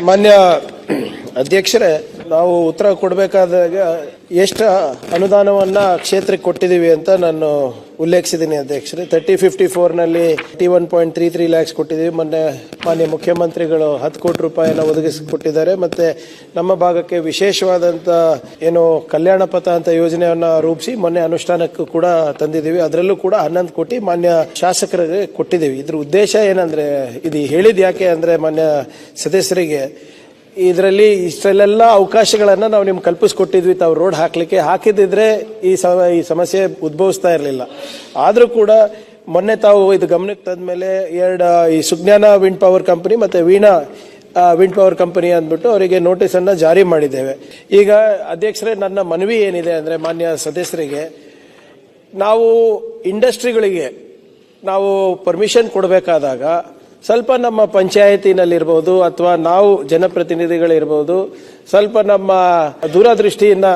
ಮಾನ್ಯ ಅಧ್ಯಕ್ಷರೇ, ನಾವು ಉತ್ತರ ಕೊಡಬೇಕಾದಾಗ ಎಷ್ಟು ಅನುದಾನವನ್ನ ಕ್ಷೇತ್ರಕ್ಕೆ ಕೊಟ್ಟಿದ್ದೀವಿ ಅಂತ ನಾನು ಉಲ್ಲೇಖಿಸಿದ್ದೀನಿ ಅಧ್ಯಕ್ಷರೇ. Thirty fifty ಫೋರ್ನಲ್ಲಿ T one point three three lakhs ಕೊಟ್ಟಿದ್ದೀವಿ ಮೊನ್ನೆ ಮಾನ್ಯ ಮುಖ್ಯಮಂತ್ರಿಗಳು ಹತ್ತು ಕೋಟಿ ರೂಪಾಯಿನ ಒದಗಿಸಿಕೊಟ್ಟಿದ್ದಾರೆ. ಮತ್ತೆ ನಮ್ಮ ಭಾಗಕ್ಕೆ ವಿಶೇಷವಾದಂಥ ಏನು ಕಲ್ಯಾಣ ಪಥ ಅಂತ ಯೋಜನೆಯನ್ನು ರೂಪಿಸಿ ಮೊನ್ನೆ ಅನುಷ್ಠಾನಕ್ಕೂ ಕೂಡ ತಂದಿದ್ದೀವಿ. ಅದರಲ್ಲೂ ಕೂಡ ಹನ್ನೊಂದು ಕೋಟಿ ಮಾನ್ಯ ಶಾಸಕರಿಗೆ ಕೊಟ್ಟಿದ್ದೀವಿ. ಇದ್ರ ಉದ್ದೇಶ ಏನಂದ್ರೆ, ಇದು ಹೇಳಿದ ಯಾಕೆ ಅಂದ್ರೆ ಮಾನ್ಯ ಸದಸ್ಯರಿಗೆ ಇದರಲ್ಲಿ ಇಷ್ಟೆಲ್ಲ ಅವಕಾಶಗಳನ್ನು ನಾವು ನಿಮ್ಗೆ ಕಲ್ಪಿಸ್ಕೊಟ್ಟಿದ್ವಿ. ತಾವು ರೋಡ್ ಹಾಕಲಿಕ್ಕೆ. ಹಾಕಿದಿದ್ರೆ ಈ ಸಮ, ಈ ಸಮಸ್ಯೆ ಉದ್ಭವಿಸ್ತಾ ಇರಲಿಲ್ಲ. ಆದರೂ ಕೂಡ ಮೊನ್ನೆ ತಾವು ಇದು ಗಮನಕ್ಕೆ ತಂದ್ಮೇಲೆ ಎರಡು, ಈ ಸುಜ್ಞಾನ ವಿಂಡ್ ಪವರ್ ಕಂಪನಿ ಮತ್ತೆ ವೀಣಾ ವಿಂಡ್ ಪವರ್ ಕಂಪನಿ ಅಂದ್ಬಿಟ್ಟು ಅವರಿಗೆ ನೋಟಿಸ್ ಅನ್ನ ಜಾರಿ ಮಾಡಿದ್ದೇವೆ. ಈಗ ಅಧ್ಯಕ್ಷರೇ, ನನ್ನ ಮನವಿ ಏನಿದೆ ಅಂದ್ರೆ ಮಾನ್ಯ ಸದಸ್ಯರಿಗೆ, ನಾವು ಇಂಡಸ್ಟ್ರಿಗಳಿಗೆ ನಾವು ಪರ್ಮಿಷನ್ ಕೊಡಬೇಕಾದಾಗ ಸ್ವಲ್ಪ ನಮ್ಮ ಪಂಚಾಯತಿನಲ್ಲಿರ್ಬೋದು ಅಥವಾ ನಾವು ಜನಪ್ರತಿನಿಧಿಗಳಿರ್ಬೋದು, ಸ್ವಲ್ಪ ನಮ್ಮ ದೂರದೃಷ್ಟಿಯಿಂದ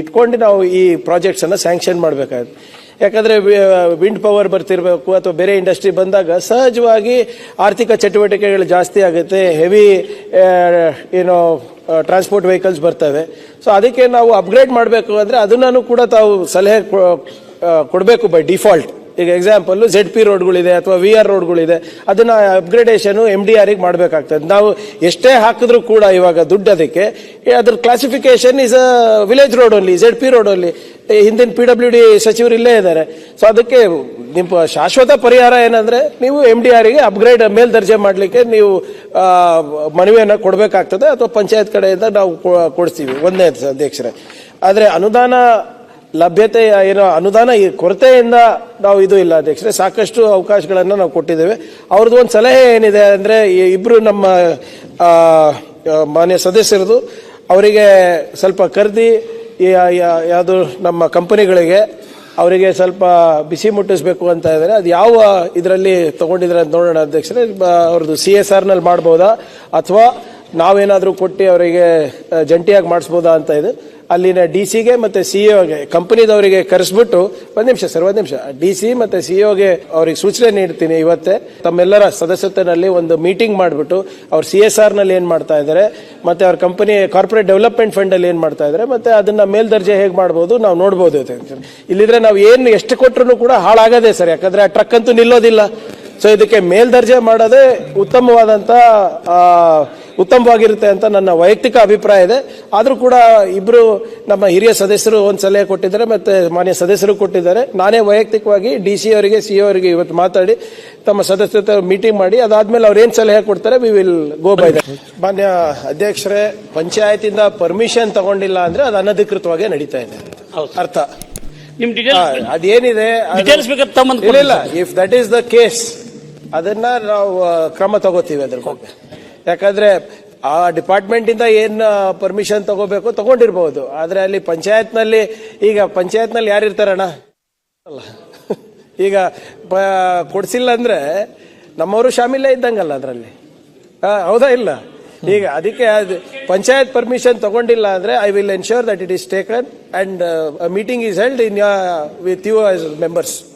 ಇಟ್ಕೊಂಡು ನಾವು ಈ ಪ್ರಾಜೆಕ್ಟ್ಸ್ ಅನ್ನ ಸ್ಯಾಂಕ್ಷನ್ ಮಾಡಬೇಕಾಗುತ್ತೆ. ಯಾಕಂದ್ರೆ ವಿಂಡ್ ಪವರ್ ಬರ್ತಿರಬೇಕು ಅಥವಾ ಬೇರೆ ಇಂಡಸ್ಟ್ರಿ ಬಂದಾಗ ಸಹಜವಾಗಿ ಆರ್ಥಿಕ ಚಟುವಟಿಕೆಗಳು ಜಾಸ್ತಿ ಆಗುತ್ತೆ ಹೆವಿ ಏನೋ ಟ್ರಾನ್ಸ್ಪೋರ್ಟ್ ವೆಹಿಕಲ್ಸ್ ಬರ್ತವೆ. ಸೊ ಅದಕ್ಕೆ ನಾವು ಅಪ್ಗ್ರೇಡ್ ಮಾಡಬೇಕು ಅಂದ್ರೆ ಅದನ್ನು ಕೂಡ ತಾವು ಸಲಹೆ ಕೊಡಬೇಕು ಬೈ ಡಿಫಾಲ್ಟ್ ಈಗ ಎಕ್ಸಾಂಪಲ್ ಜೆಡ್ ಪಿ ರೋಡ್ಗಳಿದೆ ಅಥವಾ ವಿ ಆರ್ ರೋಡ್ಗಳಿದೆ ಅದನ್ನ ಅಪ್ಗ್ರೇಡೇಷನ್ ಎಂ ಡಿ ಆರ್ ಮಾಡಬೇಕಾಗ್ತದೆ. ನಾವು ಎಷ್ಟೇ ಹಾಕಿದ್ರು ಕೂಡ ಇವಾಗ ದುಡ್ಡು ಅದಕ್ಕೆ. ಅದ್ರ classification is a village road only Z P road only ಹಿಂದಿನ ಪಿ ಡಬ್ಲ್ಯೂ ಡಿ ಸಚಿವರು ಇಲ್ಲೇ ಇದ್ದಾರೆ. ಸೊ ಅದಕ್ಕೆ ನಿಮ್ಮ ಶಾಶ್ವತ ಪರಿಹಾರ ಏನಂದ್ರೆ, ನೀವು ಎಂ ಡಿ ಆರ್ಗೆ ಅಪ್ಗ್ರೇಡ್ ಮೇಲ್ದರ್ಜೆ ಮಾಡಲಿಕ್ಕೆ ನೀವು ಮನವಿಯನ್ನು ಕೊಡಬೇಕಾಗ್ತದೆ ಅಥವಾ ಪಂಚಾಯತ್ ಕಡೆಯಿಂದ ನಾವು ಕೊಡ್ತೀವಿ ಒಂದನೇ ಅಧ್ಯಕ್ಷರೇ. ಆದರೆ ಅನುದಾನ ಲಭ್ಯತೆ ಏನೋ ಅನುದಾನ ಕೊರತೆಯಿಂದ ನಾವು ಇದು ಇಲ್ಲ ಅಧ್ಯಕ್ಷರೇ. ಸಾಕಷ್ಟು ಅವಕಾಶಗಳನ್ನು ನಾವು ಕೊಟ್ಟಿದ್ದೇವೆ. ಅವ್ರದ್ದು ಒಂದು ಸಲಹೆ ಏನಿದೆ ಅಂದರೆ ಇಬ್ಬರು ನಮ್ಮ ಮಾನ್ಯ ಸದಸ್ಯರದು, ಅವರಿಗೆ ಸ್ವಲ್ಪ ಕರೆದಿ ಯಾವುದು ನಮ್ಮ ಕಂಪನಿಗಳಿಗೆ ಅವರಿಗೆ ಸ್ವಲ್ಪ ಬಿಸಿ ಮುಟ್ಟಿಸ್ಬೇಕು ಅಂತ ಇದ್ದಾರೆ. ಅದು ಯಾವ ಇದರಲ್ಲಿ ತಗೊಂಡಿದ್ರೆ ಅಂತ ನೋಡೋಣ ಅಧ್ಯಕ್ಷರೇ. ಅವ್ರದ್ದು ಸಿ ಎಸ್ ಆರ್ನಲ್ಲಿ ಮಾಡ್ಬೋದಾ? ಅಥವಾ ನಾವೇನಾದರೂ ಕೊಟ್ಟು ಅವರಿಗೆ ಜಂಟಿಯಾಗಿ ಮಾಡಿಸ್ಬೋದಾ ಅಂತ ಇದೆ. ಅಲ್ಲಿನ ಡಿ ಸಿಗೆ ಮತ್ತೆ ಸಿಇಒಗೆ ಕಂಪನಿದವರಿಗೆ ಕರೆಸ್ಬಿಟ್ಟು ಒಂದ್ ನಿಮಿಷ ಸರ್ ಒಂದ್ ನಿಮಿಷ. ಡಿ ಸಿ ಮತ್ತೆ ಸಿಇಒಗೆ ಅವ್ರಿಗೆ ಸೂಚನೆ ನೀಡ್ತೀನಿ ಇವತ್ತೇ. ತಮ್ಮೆಲ್ಲರ ಸದಸ್ಯತ್ವನಲ್ಲಿ ಒಂದು ಮೀಟಿಂಗ್ ಮಾಡಿಬಿಟ್ಟು ಅವ್ರು ಸಿ ಎಸ್ ಆರ್ನಲ್ಲಿ ಏನ್ ಮಾಡ್ತಾ ಇದ್ದಾರೆ ಮತ್ತೆ ಅವ್ರ ಕಂಪನಿ ಕಾರ್ಪೊರೇಟ್ ಡೆವಲಪ್ಮೆಂಟ್ ಫಂಡ್ ಅಲ್ಲಿ ಏನ್ ಮಾಡ್ತಾ ಇದ್ದಾರೆ ಮತ್ತೆ ಅದನ್ನ ಮೇಲ್ದರ್ಜೆ ಹೇಗೆ ಮಾಡಬಹುದು ನಾವು ನೋಡಬಹುದು ಇಲ್ಲಿದ್ರೆ ನಾವು ಏನು ಎಷ್ಟು ಕೊಟ್ಟರು ಕೂಡ ಹಾಳಾಗದೆ ಸರ್ ಯಾಕಂದ್ರೆ ಆ ಟ್ರಕ್ ಅಂತೂ ನಿಲ್ಲೋದಿಲ್ಲ. ಸೊ ಇದಕ್ಕೆ ಮೇಲ್ದರ್ಜೆ ಮಾಡೋದೇ ಉತ್ತಮವಾದಂತ ಆ, ಉತ್ತಮವಾಗಿರುತ್ತೆ ಅಂತ ನನ್ನ ವೈಯಕ್ತಿಕ ಅಭಿಪ್ರಾಯ ಇದೆ. ಆದರೂ ಕೂಡ ಇಬ್ಬರು ನಮ್ಮ ಹಿರಿಯ ಸದಸ್ಯರು ಒಂದು ಸಲಹೆ ಕೊಟ್ಟಿದ್ದಾರೆ ಮತ್ತು ಮಾನ್ಯ ಸದಸ್ಯರು ಕೊಟ್ಟಿದ್ದಾರೆ. ನಾನೇ ವೈಯಕ್ತಿಕವಾಗಿ ಡಿ ಸಿ ಅವರಿಗೆ ಸಿ ಅವರಿಗೆ ಇವತ್ತು ಮಾತಾಡಿ ತಮ್ಮ ಸದಸ್ಯತೆ ಮೀಟಿಂಗ್ ಮಾಡಿ ಅದಾದ್ಮೇಲೆ ಅವ್ರು ಏನು ಸಲಹೆ ಕೊಡ್ತಾರೆ we will go by that ಮಾನ್ಯ ಅಧ್ಯಕ್ಷರೇ ಪಂಚಾಯತಿಂದ ಪರ್ಮಿಷನ್ ತಗೊಂಡಿಲ್ಲ ಅಂದರೆ ಅದು ಅನಧಿಕೃತವಾಗಿ ನಡೀತಾ ಇದೆ. ಅರ್ಥ. ಅದೇನಿದೆ ಇಲ್ಲ if that is the case ಅದನ್ನ ನಾವು ಕ್ರಮ ತಗೋತೀವಿ ಅದ್ರ ಬಗ್ಗೆ ಯಾಕಂದ್ರೆ ಆ ಡಿಪಾರ್ಟ್ಮೆಂಟ್ ಇಂದ ಏನ್ ಪರ್ಮಿಷನ್ ತಗೋಬೇಕು ತಗೊಂಡಿರ್ಬಹುದು ಆದ್ರೆ ಅಲ್ಲಿ ಪಂಚಾಯತ್ನಲ್ಲಿ ಈಗ ಪಂಚಾಯತ್ನಲ್ಲಿ ಯಾರು ಇರ್ತಾರಣ್ಣ? ಅಲ್ಲ. ಈಗ, ಪ- ಕೊಡ್ಸಿಲ್ಲ ಅಂದ್ರೆ ನಮ್ಮವರು ಶಾಮಿಲೇ ಇದ್ದಂಗಲ್ಲ ಅದರಲ್ಲಿ. ಹೌದಾ ಇಲ್ಲ? ಈಗ ಅದಕ್ಕೆ ಪಂಚಾಯತ್ ಪರ್ಮಿಷನ್ ತಗೊಂಡಿಲ್ಲ ಅಂದ್ರೆ I will ensure that it is taken and meeting is held in with you as members